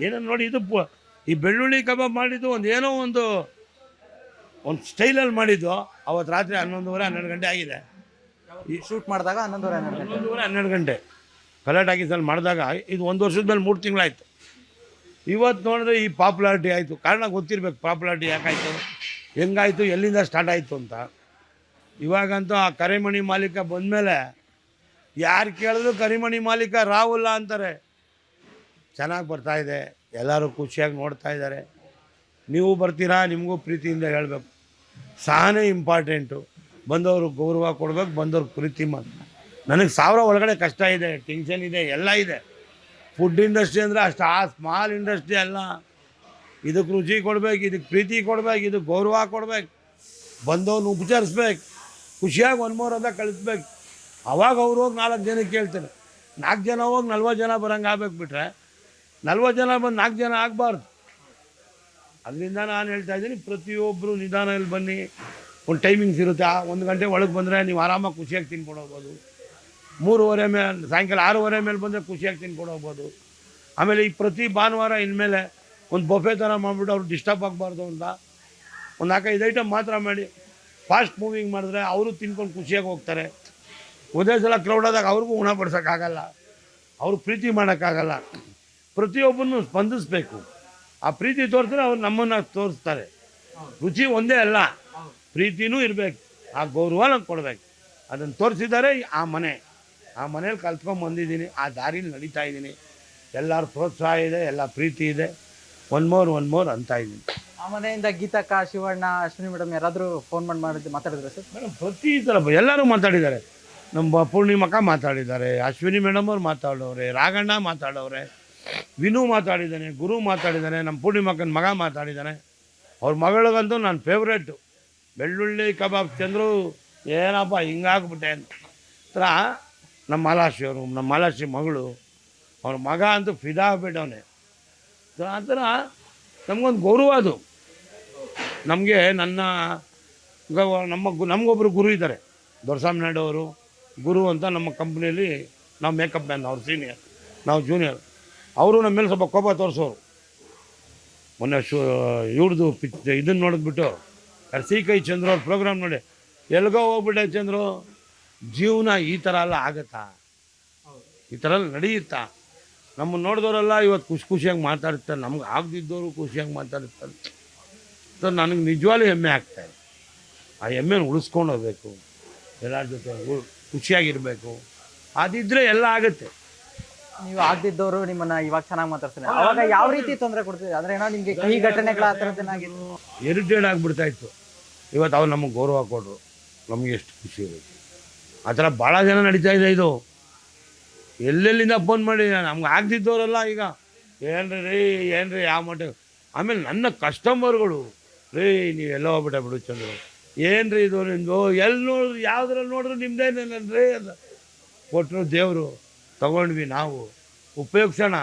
ಏನೋ ನೋಡಿ ಇದು ಪ- ಈ ಬೆಳ್ಳುಳ್ಳಿ ಕಬಾಬ್ ಮಾಡಿದ್ದು ಒಂದು ಏನೋ ಒಂದು ಒಂದು ಸ್ಟೈಲಲ್ಲಿ ಮಾಡಿದ್ದು. ಅವತ್ತು ರಾತ್ರಿ ಹನ್ನೊಂದುವರೆ ಹನ್ನೆರಡು ಗಂಟೆ ಆಗಿದೆ. ಈ ಶೂಟ್ ಮಾಡಿದಾಗ ಹನ್ನೊಂದುವರೆ ಹನ್ನೆರಡು ಗಂಟೆ. ಹನ್ನೊಂದುವರೆ ಹನ್ನೆರಡು ಗಂಟೆ. ಕಲರ್ ಟಾಕೀಸಲ್ಲಿ ಮಾಡಿದಾಗ ಇದು ಒಂದು ವರ್ಷದ ಮೇಲೆ ಮೂರು ತಿಂಗಳಾಯಿತು. ಇವತ್ತು ನೋಡಿದ್ರೆ ಈ ಪಾಪ್ಯುಲಾರಿಟಿ ಆಯಿತು. ಕಾರಣ ಗೊತ್ತಿರಬೇಕು ಪಾಪ್ಯುಲಾರಿಟಿ ಯಾಕಾಯಿತು ಹೆಂಗಾಯಿತು ಎಲ್ಲಿಂದ ಸ್ಟಾರ್ಟ್ ಆಯಿತು ಅಂತ. ಇವಾಗಂತೂ ಆ ಕರಿಮಣಿ ಮಾಲೀಕ ಬಂದಮೇಲೆ ಯಾರು ಕೇಳಿದ್ರು ಕರಿಮಣಿ ಮಾಲೀಕ ರಾಹುಲ್ಲ ಅಂತಾರೆ. ಚೆನ್ನಾಗಿ ಬರ್ತಾಯಿದೆ ಎಲ್ಲರೂ ಖುಷಿಯಾಗಿ ನೋಡ್ತಾ ಇದ್ದಾರೆ. ನೀವು ಬರ್ತೀರಾ? ನಿಮಗೂ ಪ್ರೀತಿಯಿಂದ ಹೇಳಬೇಕು. ಸಹನೆ ಇಂಪಾರ್ಟೆಂಟು. ಬಂದವರು ಗೌರವ ಕೊಡ್ಬೇಕು, ಬಂದವ್ರು ಪ್ರೀತಿ ಮಾಡಿ ನನಗೆ ಸಾವಿರ ಒಳಗಡೆ ಕಷ್ಟ ಇದೆ ಟೆನ್ಷನ್ ಇದೆ, ಎಲ್ಲ ಇದೆ. ಫುಡ್ ಇಂಡಸ್ಟ್ರಿ ಅಂದರೆ ಅಷ್ಟು ಆ ಸ್ಮಾಲ್ ಇಂಡಸ್ಟ್ರಿ ಅಲ್ಲ. ಇದಕ್ಕೆ ರುಚಿ ಕೊಡ್ಬೇಕು ಇದಕ್ಕೆ ಪ್ರೀತಿ ಕೊಡ್ಬೇಕು ಇದಕ್ಕೆ ಗೌರವ ಕೊಡ್ಬೇಕು. ಬಂದವ್ನು ಉಪಚರಿಸ್ಬೇಕು. ಖುಷಿಯಾಗಿ ಒಂದು ಮೂರು ಅಂತ ಕಳಿಸ್ಬೇಕು. ಅವಾಗ ಅವ್ರು ಹೋಗಿ ನಾಲ್ಕು ಜನಕ್ಕೆ ಕೇಳ್ತಾರೆ. ನಾಲ್ಕು ಜನ ಹೋಗಿ ನಲ್ವತ್ತು ಜನ ಬರೋಂಗೆ ಆಗ್ಬೇಕು ಬಿಟ್ರೆ ನಲ್ವತ್ತು ಜನ ಬಂದು ನಾಲ್ಕು ಜನ ಆಗಬಾರ್ದು. ಅದರಿಂದ ನಾನು ಹೇಳ್ತಾ ಇದ್ದೀನಿ ಪ್ರತಿಯೊಬ್ಬರು ನಿಧಾನದಲ್ಲಿ ಬನ್ನಿ. ಒಂದು ಟೈಮಿಂಗ್ಸ್ ಇರುತ್ತೆ. ಒಂದು ಗಂಟೆ ಒಳಗೆ ಬಂದರೆ ನೀವು ಆರಾಮಾಗಿ ಖುಷಿಯಾಗಿ ತಿನ್ಕೊಂಡು ಹೋಗ್ಬೋದು. ಮೂರುವರೆ ಮೇಲೆ ಸಾಯಂಕಾಲ ಆರೂವರೆ ಮೇಲೆ ಬಂದರೆ ಖುಷಿಯಾಗಿ ತಿನ್ಕೊಂಡು ಹೋಗ್ಬೋದು. ಆಮೇಲೆ ಈ ಪ್ರತಿ ಭಾನುವಾರ ಇನ್ಮೇಲೆ ಒಂದು ಬೊಫೆ ಥರ ಮಾಡಿಬಿಟ್ಟು ಅವ್ರು ಡಿಸ್ಟರ್ಬ್ ಆಗಬಾರ್ದು ಅಂತ. ಒಂದು ನಾಲ್ಕೈದು ಐಟಮ್ ಮಾತ್ರ ಮಾಡಿ ಫಾಸ್ಟ್ ಮೂವಿಂಗ್ ಮಾಡಿದ್ರೆ ಅವರು ತಿನ್ಕೊಂಡು ಖುಷಿಯಾಗಿ ಹೋಗ್ತಾರೆ. ಒಂದೇ ಸಲ ಕ್ರೌಡ್ ಆದಾಗ ಅವ್ರಿಗೂ ಉಣ ಅವ್ರಿಗೆ ಅವರು ಪ್ರೀತಿ ಮಾಡೋಕ್ಕಾಗಲ್ಲ ಪ್ರತಿಯೊಬ್ಬರನ್ನು ಸ್ಪಂದಿಸ್ಬೇಕು. ಆ ಪ್ರೀತಿ ತೋರಿಸಿದ್ರೆ ಅವ್ರು ನಮ್ಮನ್ನು ತೋರಿಸ್ತಾರೆ. ರುಚಿ ಒಂದೇ ಅಲ್ಲ. ಪ್ರೀತಿನೂ ಇರಬೇಕು. ಆ ಗೌರವ ನಂಗೆ ಕೊಡ್ಬೇಕು. ಅದನ್ನು ತೋರಿಸಿದ್ದಾರೆ ಆ ಮನೆ. ಆ ಮನೇಲಿ ಕಲ್ತ್ಕೊಂಡು ಬಂದಿದ್ದೀನಿ. ಆ ದಾರಿಲಿ ನಡೀತಾ ಇದ್ದೀನಿ. ಎಲ್ಲರ ಪ್ರೋತ್ಸಾಹ ಇದೆ ಎಲ್ಲ ಪ್ರೀತಿ ಇದೆ. ಒನ್ ಮೋರ್ ಒನ್ ಮೋರ್ ಅಂತ ಇದ್ದೀನಿ. ಆ ಮನೆಯಿಂದ ಗೀತಕ್ಕ ಶಿವಣ್ಣ ಅಶ್ವಿನಿ ಮೇಡಮ್ ಯಾರಾದರೂ ಫೋನ್ ಮಾಡಿ ಮಾಡಿದ್ದು ಮಾತಾಡಿದ್ರೆ ಸರ್? ಮೇಡಮ್ ಪ್ರತಿ ಥರ ಎಲ್ಲರೂ ಮಾತಾಡಿದ್ದಾರೆ. ನಮ್ಮ ಪೂರ್ಣಿಮಕ್ಕ ಮಾತಾಡಿದ್ದಾರೆ. ಅಶ್ವಿನಿ ಮೇಡಮ್ ಅವ್ರು ಮಾತಾಡೋರೆ ರಾಘಣ್ಣ ಮಾತಾಡೋರೆ ವಿನು ಮಾತಾಡಿದ್ದಾನೆ, ಗುರು ಮಾತಾಡಿದ್ದಾನೆ, ನಮ್ಮ ಪೂರ್ಣಿಮಕ್ಕನ ಮಗ ಮಾತಾಡಿದ್ದಾನೆ. ಅವ್ರ ಮಗಳಿಗಂತೂ ನನ್ನ ಫೇವ್ರೇಟು ಬೆಳ್ಳುಳ್ಳಿ ಕಬಾಬ್ ಚಂದ್ರು ಏನಪ್ಪ, ಹಿಂಗಾಗ್ಬಿಟ್ಟೆ ಅಂತ. ಹತ್ರ ನಮ್ಮ ಮಾಲಾಶ್ರೀ ಅವರು, ನಮ್ಮ ಮಾಲಾಶ್ರೀ ಮಗಳು, ಅವ್ರ ಮಗ ಅಂತೂ ಫಿದಾ ಆಗ್ಬಿಟ್ಟವನೆ ಆ ನಮಗೊಂದು ಗೌರವ ಅದು. ನಮಗೆ ನನ್ನ ನಮ್ಮ ಗು- ನಮಗೊಬ್ಬರು ಗುರು ಇದ್ದಾರೆ. ದೊರಸಾಮಿ ಅವರು, ಗುರು ಅಂತ ನಮ್ಮ ಕಂಪ್ನಿಯಲ್ಲಿ ನಾವು ಮೇಕಪ್ ಮ್ಯಾನ್ ಅವ್ರ ಸೀನಿಯರ್ ನಾವು ಜೂನಿಯರ್ ಅವರು ನಮ್ಮ ಮೇಲೆ ಸ್ವಲ್ಪ ಕೋಪ ತೋರಿಸೋರು. ಮೊನ್ನೆ ಶೂ ಇವ್ರದ್ದು ಪಿಚ್ ಇದನ್ನು ನೋಡಿದ್ಬಿಟ್ಟು ಸಿ ಕೈ ಚಂದ್ರ ಅವ್ರ ಪ್ರೋಗ್ರಾಮ್ ನೋಡಿ. ಎಲ್ಗೋ ಹೋಗ್ಬಿಟ್ಟೆ ಚಂದ್ರು. ಜೀವನ ಈ ಥರ ಎಲ್ಲ ಆಗತ್ತಾ? ಈ ಥರ ಎಲ್ಲ ನಡೆಯುತ್ತಾ? ನಮ್ಮ ನೋಡಿದವರೆಲ್ಲ ಇವತ್ತು ಖುಷಿ ಖುಷಿಯಾಗಿ ಮಾತಾಡ್ತಾರೆ ನಮ್ಗೆ ಆಗದಿದ್ದವರು ಖುಷಿಯಾಗಿ ಮಾತಾಡ್ತಾರೆ ಸೊ, ನನಗೆ ನಿಜವಾಗ್ಲೂ ಹೆಮ್ಮೆ ಆಗ್ತಾಯಿದೆ ಆ ಹೆಮ್ಮೆನ ಉಳಿಸ್ಕೊಂಡು ಹೋಗಬೇಕು. ಎಲ್ಲರ ಜೊತೆ ಖುಷಿಯಾಗಿರಬೇಕು. ಅದಿದ್ದರೆ ಎಲ್ಲ ಆಗುತ್ತೆ. ನೀವು ಆಗದಿದ್ದವರು ನಿಮ್ಮನ್ನ ಇವಾಗ ಚೆನ್ನಾಗಿ ಮಾತಾಡ್ತಾರೆ ಅವಾಗ ಯಾವ ರೀತಿ ತೊಂದರೆ ಕೊಡ್ತೀವಿ ಅಂದ್ರೆ ಏನೋ ನಿಮ್ಗೆ ಕಹಿ ಘಟನೆಗಳ ಆ ಆಗ್ಬಿಡ್ತಾ ಏನಾಗಿತ್ತು ಇರಿಟೇಟ್ ಆಗಿಬಿಡ್ತಾ ಇತ್ತು ಇವತ್ತು ಅವ್ರು ನಮಗೆ ಗೌರವ ಕೊಡ್ರು ನಮಗೆ ಎಷ್ಟು ಖುಷಿ ಇರುತ್ತೆ. ಆ ಥರ ಭಾಳ ಜನ ನಡೀತಾ ಇದೆ ಇದು. ಎಲ್ಲೆಲ್ಲಿಂದ ಫೋನ್ ಮಾಡಿ? ನಮ್ಗೆ ಆಗ್ತಿದ್ದವರೆಲ್ಲ ಈಗ ಏನ್ರಿ ರೀ ಏನ್ರಿ ಯಾವ ಮಟ್ಟ? ಆಮೇಲೆ ನನ್ನ ಕಸ್ಟಮರ್ಗಳು ರೀ ನೀವು ಎಲ್ಲ ಹೋಗ್ಬಿಟ್ಟ ಬಿಡು ಚಂದ್ರು. ಏನ್ರಿ ಇದು ನಿಮ್ಮದು ಎಲ್ಲಿ ನೋಡಿದ್ರು ಯಾವ್ದ್ರಲ್ಲಿ ನೋಡಿದ್ರು ನಿಮ್ದೇನೇನನ್ರಿ ಅಂತ. ಕೊಟ್ಟರು ದೇವರು. ತಗೊಂಡ್ವಿ ನಾವು ಉಪಯೋಗಿಸೋಣ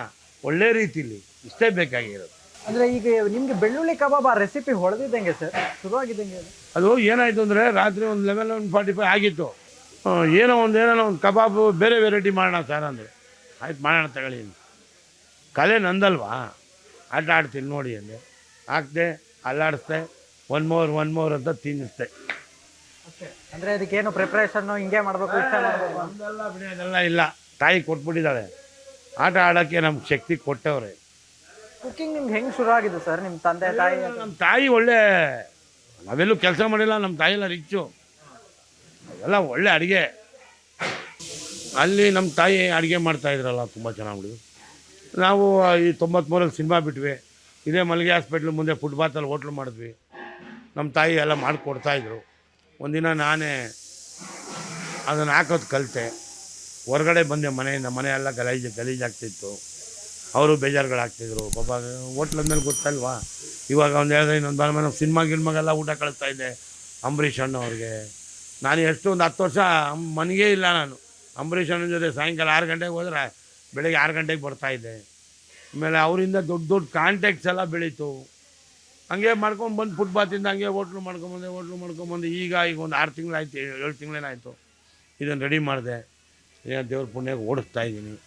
ಒಳ್ಳೆ ರೀತಿಲಿ ಇಷ್ಟೇ ಬೇಕಾಗಿರೋದು. ಅಂದ್ರೆ ಈಗ ನಿಮ್ಗೆ ಬೆಳ್ಳುಳ್ಳಿ ಕಬಾಬ್ ಆ ರೆಸಿಪಿ ಹೊಳೆದಿದ್ದಂಗೆ ಸರ್? ಶುರುವಾಗಿದ್ದಂಗೆ ಅದು? ಅದು ಏನಾಯಿತು ಅಂದರೆ ರಾತ್ರಿ ಒಂದು ಲೆವೆನ್ ಒನ್ ಫಾರ್ಟಿ ಫೈವ್ ಆಗಿತ್ತು ಏನೋ ಒಂದು ಏನೋ ಒಂದು ಕಬಾಬು ಬೇರೆ ವೆರೈಟಿ ಮಾಡೋಣ ಸರ್ ಅಂದರೆ. ಆಯ್ತು ಮಾಡೋಣ ತಗೊಳ್ಳಿ ಕಲೆ ನಂದಲ್ವಾ? ಆಟ ಆಡ್ತೀನಿ ನೋಡಿ ಅಂದೆ. ಹಾಕ್ದೆ ಅಲ್ಲಾಡಿಸ್ದೆ ಒನ್ ಮೋರ್ ಒನ್ ಮೋರ್ ಅಂತ ತಿನ್ನಿಸ್ದೆ. ಅಂದ್ರೆ ಅದಕ್ಕೇನು ಪ್ರಿಪ್ರೇಷನ್ ಹಿಂಗೆ ಮಾಡಬೇಕು ಇಷ್ಟ ಅದೆಲ್ಲ ಇಲ್ಲ. ತಾಯಿ ಕೊಟ್ಬಿಟ್ಟಿದ್ದಾಳೆ. ಆಟ ಆಡೋಕ್ಕೆ ನಮ್ಗೆ ಶಕ್ತಿ ಕೊಟ್ಟವ್ರೆ. ಕುಕ್ಕಿಂಗ್ ನಿಮ್ಗೆ ಹೆಂಗೆ ಶುರು ಆಗಿದೆ ಸರ್ ನಿಮ್ಮ ತಂದೆ ತಾಯಿ? ನಮ್ಮ ತಾಯಿ ಒಳ್ಳೆ ನಾವೆಲ್ಲೂ ಕೆಲಸ ಮಾಡಿಲ್ಲ ನಮ್ಮ ತಾಯಿ ಎಲ್ಲ ರಿಚ್ಚು ಎಲ್ಲ ಒಳ್ಳೆ ಅಡುಗೆ. ಅಲ್ಲಿ ನಮ್ಮ ತಾಯಿ ಅಡುಗೆ ಮಾಡ್ತಾ ಇದ್ರಲ್ಲ ತುಂಬ ಚೆನ್ನಾಗಿ ಮಾಡಿದ್ರು. ನಾವು ಈ ತೊಂಬತ್ತ್ಮೂರಲ್ಲಿ ಸಿನಿಮಾ ಬಿಟ್ವಿ. ಇದೇ ಮಲ್ಲಿಗೆ ಹಾಸ್ಪಿಟ್ಲ್ ಮುಂದೆ ಫುಟ್ಬಾತಲ್ಲಿ ಹೋಟ್ಲು ಮಾಡಿದ್ವಿ. ನಮ್ಮ ತಾಯಿ ಎಲ್ಲ ಮಾಡಿಕೊಡ್ತಾಯಿದ್ರು ಒಂದಿನ ನಾನೇ ಅದನ್ನು ಹಾಕೋದು ಕಲಿತೆ. ಹೊರಗಡೆ ಬಂದೆ, ಮನೆಯಿಂದ ಮನೆ ಎಲ್ಲ ಗಲೀಜು ಗಲೀಜಾಗ್ತಿತ್ತು ಅವರು ಬೇಜಾರುಗಳಾಗ್ತಿದ್ರು. ಪಾಪ, ಹೋಟ್ಲ ಮೇಲೆ ಗೊತ್ತಲ್ವಾ? ಇವಾಗ ಒಂದು ಹೇಳಿದ್ರೆ ಇನ್ನೊಂದು ಬಾರ ಮನೆ, ಸಿನಿಮಾ ಗಿನ್ಮಾಗೆಲ್ಲ ಊಟ ಕಳಿಸ್ತಾ ಇದ್ದೆ ಅಂಬರೀಷ್ ಅಣ್ಣ ಅವ್ರಿಗೆ. ನಾನು ಎಷ್ಟು ಒಂದು ಹತ್ತು ವರ್ಷ ಮನೆಗೇ ಇಲ್ಲ ನಾನು. ಅಂಬರೀಷ್ ಅಣ್ಣನ ಜೊತೆ ಸಾಯಂಕಾಲ ಆರು ಗಂಟೆಗೆ ಹೋದ್ರೆ ಬೆಳಗ್ಗೆ ಆರು ಗಂಟೆಗೆ ಬರ್ತಾಯಿದ್ದೆ ಆಮೇಲೆ ಅವರಿಂದ ದೊಡ್ಡ ದೊಡ್ಡ ಕಾಂಟ್ಯಾಕ್ಟ್ಸ್ ಎಲ್ಲ ಬೆಳೀತು. ಹಂಗೆ ಮಾಡ್ಕೊಂಡು ಬಂದು ಫುಟ್ಪಾತಿಂದ ಹಂಗೆ ಹೋಟ್ಲು ಮಾಡ್ಕೊಂಬಂದೆ ಹೋಟ್ಲು ಮಾಡ್ಕೊಂಬಂದು ಈಗ ಈಗ ಒಂದು ಆರು ತಿಂಗಳಾಯ್ತು ಏಳು ತಿಂಗಳೇನಾಯಿತು. ಇದನ್ನು ರೆಡಿ ಮಾಡಿದೆ. ಏನೋ ದೇವ್ರ ಪುಣ್ಯಕ್ಕೆ ಓಡಿಸ್ತಾ ಇದ್ದೀನಿ.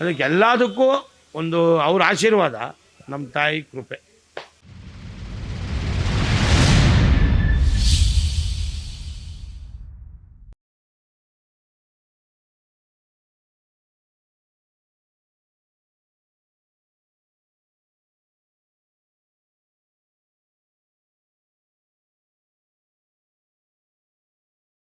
ಅದಕ್ಕೆ ಎಲ್ಲದಕ್ಕೂ ಒಂದು ಅವ್ರ ಆಶೀರ್ವಾದ ನಮ್ಮ ತಾಯಿ ಕೃಪೆ.